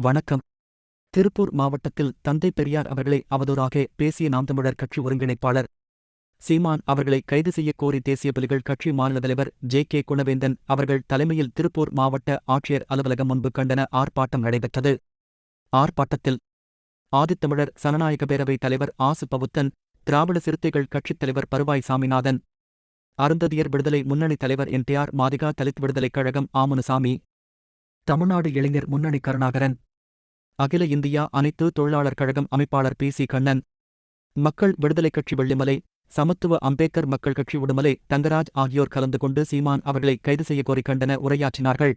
வணக்கம். திருப்பூர் மாவட்டத்தில் தந்தை பெரியார் அவர்களை அவதூறாக பேசிய நாம் தமிழர் கட்சி ஒருங்கிணைப்பாளர் சீமான் அவர்களை கைது செய்யக் கோரி தேசிய புலிகள் கட்சி மாநில தலைவர் ஜே கே குணவேந்தன் அவர்கள் தலைமையில் திருப்பூர் மாவட்ட ஆட்சியர் அலுவலகம் முன்பு கண்டன ஆர்ப்பாட்டம் நடைபெற்றது. ஆர்ப்பாட்டத்தில் ஆதித்தமிழர் சனநாயக பேரவைத் தலைவர் ஆசு பவுத்தன் திராவிட சிறுத்தைகள் கட்சித் தலைவர் பருவாய் சாமிநாதன் அருந்ததியர் விடுதலை முன்னணி தலைவர் N T R Madiga Dalit விடுதலைக் கழகம் ஆமனுசாமி தமிழ்நாடு இளைஞர் முன்னணி கருணாகரன் அகில இந்தியா அனைத்து தொழிலாளர் கழகம் அமைப்பாளர் பி. சி. கண்ணன். மக்கள் விடுதலைக் கட்சி வெள்ளிமலை சமத்துவ அம்பேத்கர் மக்கள் கட்சி உடுமலை தங்கராஜ் ஆகியோர் கலந்து கொண்டு சீமான் அவர்களை கைது செய்ய கோரி கண்டன உரையாற்றினார்கள்.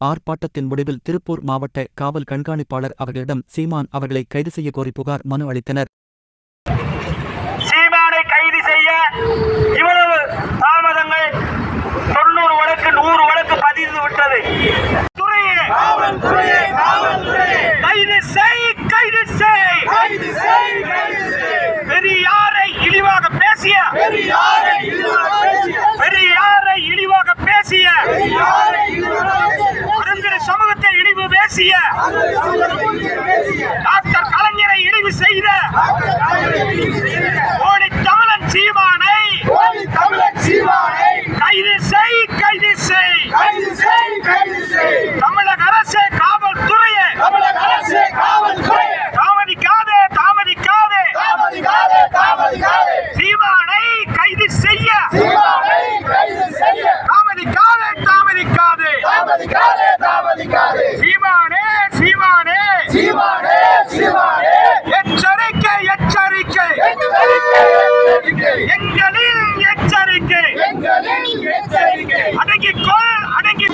ஆர்ப்பாட்டத்தின் முடிவில் திருப்பூர் மாவட்ட காவல் கண்காணிப்பாளர் அவர்களிடம் சீமான் அவர்களை கைது செய்ய கோரி புகார் மனு அளித்தனர். சீமானை கைது செய்ய இவ்வளவு தாமதங்கள் தொண்ணூறு வழக்கு நூறு வழக்கு பதிந்து விட்டது துறையே கைது செய் கைது செய் பெரியாரை இழிவாக பேசிய பெரியாரை இழிவாக பேசிய அருந்திர சமூகத்தை இழிவு பேசிய டாக்டர் கலைஞரை இழிவு செய்த ஓடி தமிழன் சீமானை கைது செய் கைது செய் தமிழக அரசு காவல்துறையே தாமதிக்காதே தாமதிக்காதே சீமானை கைது செய்ய தாமதிக்காதே தாமதிக்காதே. சீமானே சீமானே. எச்சரிக்கை எச்சரிக்கை. எங்களின் எச்சரிக்கை. அடங்கிக் கொள் அடங்கி